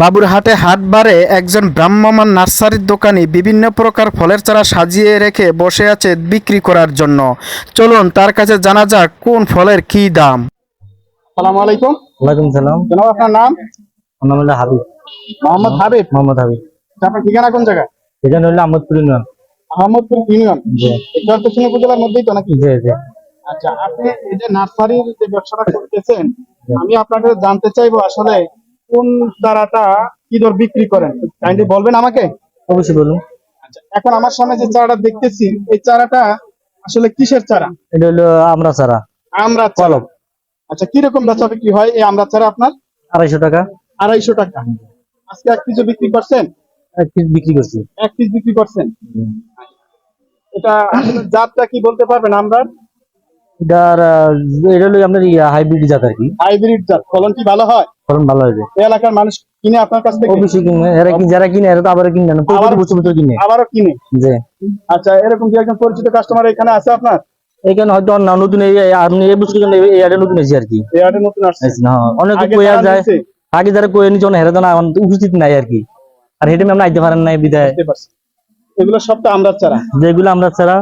বাবুরহাটে হাটবারে একজন ভ্রাম্যমাণ নার্সারির দোকানি বিভিন্ন প্রকার ফলের চারা সাজিয়ে রেখে বসে আছে বিক্রি করার জন্য। চলুন তার কাছে জানা যাক কোন ফলের কি দাম। সালাম আলাইকুম। ওয়ালাইকুম সালাম। জনাব আপনার নাম? আমার নাম হলো হাবিব। মোহাম্মদ হাবিব? মোহাম্মদ হাবিব। আপনার ঠিকানা কোন জায়গায়? এখানে হলো আহমদপুর ইউনিয়ন। আহমদপুর ইউনিয়ন। জি। এই চরপেশন উপজেলার মধ্যেই তো নাকি? জি জি। আচ্ছা আপনি এই যে নার্সারির যে ব্যবসাটা করতেছেন আমি আপনাকে জানতে চাইব আসলে কোন চারাটা কি দর বিক্রি করেন? কাইন্ডলি বলবেন আমাকে? অবশ্যই বলুন। আচ্ছা এখন আমার সামনে যে চারাটা দেখতেছি এই চারাটা আসলে কিসের চারা? এটা হলো আমরা সারা আমরা কলম। আচ্ছা কীরকম বেচা বিক্রি হয় এই আমরা চারা আপনার? আড়াইশো টাকা। আড়াইশো টাকা। আজকে এক পিসও বিক্রি করছেন? এক পিস বিক্রি করছি। এক পিস বিক্রি করছেন? এটা জাতটা কি বলতে পারবেন আমরা এটার এটা হলো আপনার হাইব্রিড জাত আর কি। হাইব্রিড জাত। ফলন কি ভালো হয়? ফলন ভালো হয়েছে এই এলাকার মানুষ কিনে আপনার কাছ থেকে? অবশ্যই কিনে এরা কি যারা কিনে এরা তো আবার কিনে না প্রতি বছর বছর কিনে। আবারও কিনে? যে আচ্ছা এরকম কি একজন পরিচিত কাস্টমার এখানে আছে আপনার? এখানে হয়তো অন্য নতুন এই আপনি এই বছর জন্য এই আড়ে নতুন এসেছি আর কি। এই হাটে নতুন আসছে। হ্যাঁ, অনেকে কইয়া যায় আগে যারা কয়ে নিচ্ছে হেরা তো না আমার উপস্থিত নাই আর কি। আর হেঁটে আপনি আইতে পারেন নাই বিদায়। এগুলো সবটা আমরা চারা। যেগুলো আমরা ছাড়া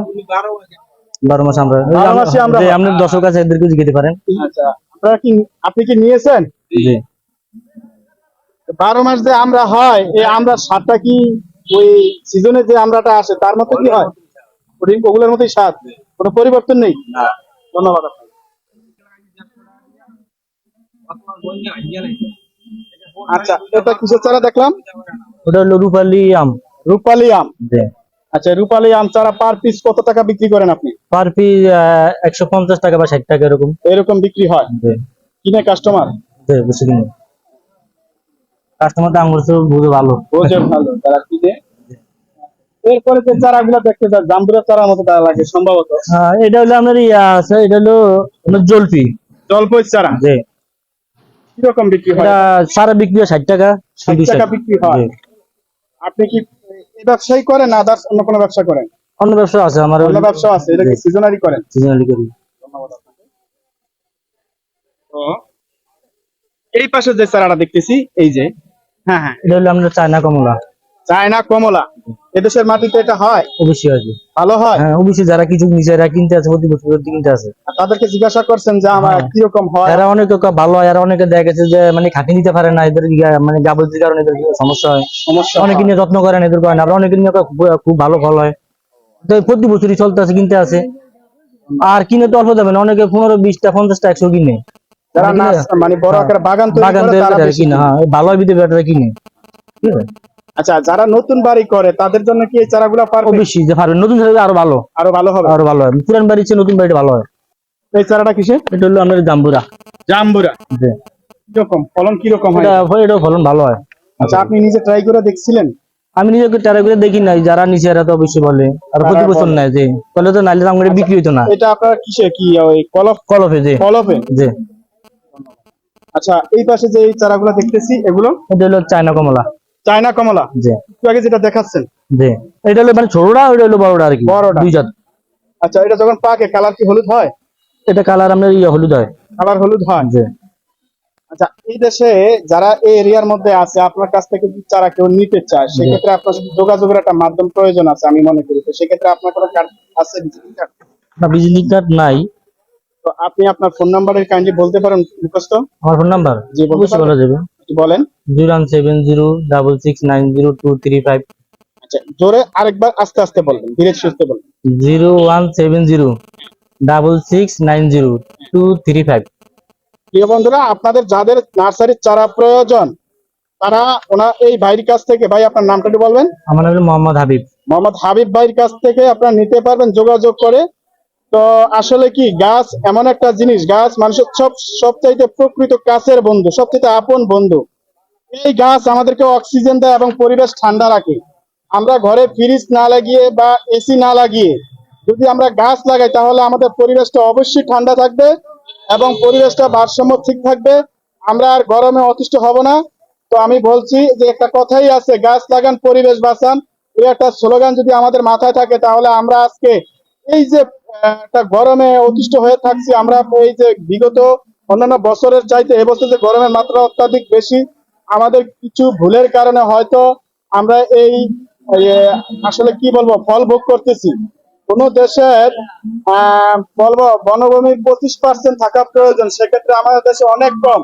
বারো মাস আমরা বারো আমরা- মাসে আমরা- যে আপনার দর্শক আছে এদেরকে জিজ্ঞেতে পারেন আচ্ছা আপনারা কি আপনি কি নিয়েছেন? জি। বারো মাস যে আমরা হয় এই আমরা স্বাদটা কি ওই সিজনে যে আমরাটা আসে তার মতো কি হয়? ওগুলোর মতোই স্বাদ কোনো পরিবর্তন নেই? ধন্যবাদ আচ্ছা এটা কিসের চারা দেখলাম? ওটা হলো রূপালী আম। রূপালী আম। আচ্ছা রূপালী আম চারা পার পিস কত টাকা বিক্রি করেন আপনি? পার পিস একশো পঞ্চাশ টাকা বা ষাট টাকা এরকম। এরকম বিক্রি হয়? কিনে কাস্টমার বেশি কিনে। কাস্টমার দাম করছে বুঝে ভালো। বোঝে ভালো তারা কিনে এরপরে যে চারাগুলো দেখতে যায় জাম্বুরা চারার মতো তারা লাগে সম্ভবত। হ্যাঁ, এটা হলো আপনার ইয়া আছে এটা হলো আপনার জলপি জলপই চারা? জি। কীরকম বিক্রি হয়? এটা সারা বিক্রি হয় ষাট টাকা 60 টাকা বিক্রি হয়। আপনি কি এই ব্যবসায়ী করেন আদার্স অন্য কোনো ব্যবসা করেন? অন্য ব্যবসা আছে আমার। অন্য ব্যবসা আছে এটা কি সিজনারি করেন? সিজনালি করি। ধন্যবাদ আপনাকে। তো এই পাশে যে চারাটা দেখতেছি এই যে হ্যাঁ হ্যাঁ। এটা হলো আপনার চায়না কমলা। চায়না কমলা। এদেশের মাটিতে এটা হয়? অবশ্যই আছে। ভালো হয়? হ্যাঁ অবশ্যই যারা কিছু নিচে কিনতে আছে প্রতি বছর কিনতে আছে। তাদেরকে জিজ্ঞাসা করছেন যে আমার হ্যাঁ। কীরকম হয়? এরা অনেকে ভালো হয় এরা অনেকে দেখা গেছে যে মানে খাটি নিতে পারে না এদের মানে গাবতির কারণে এদের সমস্যা হয়। সমস্যা অনেকে নিয়ে যত্ন করেন এদের করেন। অনেকে নিয়ে খুব- ভালো ফল হয়। তো প্রতি বছরই চলতে আছে কিনতে আছে আর কিনে তো অল্প দামে না, অনেকে পনেরো বিশটা পঞ্চাশটা একশো কিনে। যারা মানে বড় হ্যাঁ। আকারে বাগান তৈরি করে তারা বেশি কিনে হ্যাঁ ভালো কিনে। আচ্ছা যারা নতুন বাড়ি করে তাদের জন্য কি এই চারাগুলো পারবে অবশ্যই যে পারবেন নতুন ছেলে আরও ভালো। আরও ভালো হবে। আরও ভালো হয় পুরান চেয়ে নতুন বাড়িটা ভালো হয়। এই চারাটা কিসে এটা হলো আমাদের জাম্বুরা। জাম্বুরা। জি। কীরকম? ফলন কীরকম হয়? এটা ফলন ভালো হয়। আচ্ছা আপনি নিজে ট্রাই করে দেখছিলেন? আমি নিজেকে ট্রাই করে দেখি নাই। যারা নিচে এরা তো অবশ্যই বলে। আর প্রতি বছর। নেয় যে তাহলে তো নাইলে আমার বিক্রি হইতো না। এটা আপনার কিসে? কি কলফ? কলফে যে কলফে? যে আচ্ছা এই পাশে যে এই চারাগুলো দেখতেছি এগুলো? এটা হলো চায়না কমলা। চায়না কমলা? যে একটু আগে যেটা দেখাচ্ছেন? যে এটা হলো মানে ছোটটা ওইটা হলো বড়টা আর কি। বড়টা। দুই জাত। আচ্ছা এটা যখন পাকে কালার কি হলুদ হয়? এটা কালার আপনার ইয়ে হলুদ হয়। কালার হলুদ হয়। যে আচ্ছা এই দেশে যারা এই এরিয়ার মধ্যে আছে আপনার কাছ থেকে যদি চারা কেউ নিতে চায় সেক্ষেত্রে আপনার সাথে যোগাযোগের একটা মাধ্যম প্রয়োজন আছে আমি মনে করি। তো সেক্ষেত্রে আপনার কোনো কার্ড আছে visiting card? না বিজলি কার্ড নাই। তো আপনি আপনার ফোন নাম্বারের কাইন্ডলি বলতে পারেন রিকোয়েস্ট আমার ফোন নাম্বার জি, বলতে অবশ্যই বলা যাবে। বলেন। Zero one seven zero double six nine zero two three five. আচ্ছা জোরে আরেকবার আস্তে আস্তে বলবেন ধীরে সুস্থে বলবেন। Zero one seven zero double six nine zero two three five. প্রিয় বন্ধুরা আপনাদের যাদের নার্সারির চারা প্রয়োজন তারা ওনা এই ভাইয়ের কাছ থেকে ভাই আপনার নামটা একটু বলবেন? আমার নাম মোহাম্মদ হাবিব। মোহাম্মদ হাবিব ভাইয়ের কাছ থেকে আপনারা নিতে পারবেন যোগাযোগ করে তো আসলে কি, গাছ এমন একটা জিনিস, গাছ মানুষের সব, সবচাইতে প্রকৃত কাছের বন্ধু, সবচাইতে আপন বন্ধু। এই গাছ আমাদেরকে অক্সিজেন দেয় এবং পরিবেশ ঠান্ডা রাখে। আমরা ঘরে ফ্রিজ না লাগিয়ে বা এসি না লাগিয়ে যদি আমরা গাছ লাগাই, তাহলে আমাদের পরিবেশটা অবশ্যই ঠান্ডা থাকবে এবং পরিবেশটা ভারসাম্য ঠিক থাকবে। আমরা আর গরমে অতিষ্ঠ হব না। তো আমি বলছি যে একটা কথাই আছে, গাছ লাগান, পরিবেশ বাঁচান। এই একটা স্লোগান যদি আমাদের মাথায় থাকে, তাহলে আমরা আজকে এই যে একটা গরমে অতিষ্ঠ হয়ে থাকছি। আমরা এই যে বিগত অন্যান্য বছরের চাইতে এবছর যে গরমের মাত্রা অত্যাধিক বেশি, আমাদের কিছু ভুলের কারণে হয়তো আমরা এই আসলে কি বলব, ফল ভোগ করতেছি। কোন দেশের বলব বনভূমির পঁচিশ পার্সেন্ট থাকা প্রয়োজন, সেক্ষেত্রে আমাদের দেশে অনেক কম।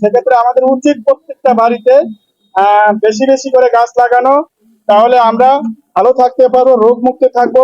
সেক্ষেত্রে আমাদের উচিত প্রত্যেকটা বাড়িতে বেশি বেশি করে গাছ লাগানো। তাহলে আমরা ভালো থাকতে পারব রোগ মুক্ত থাকব।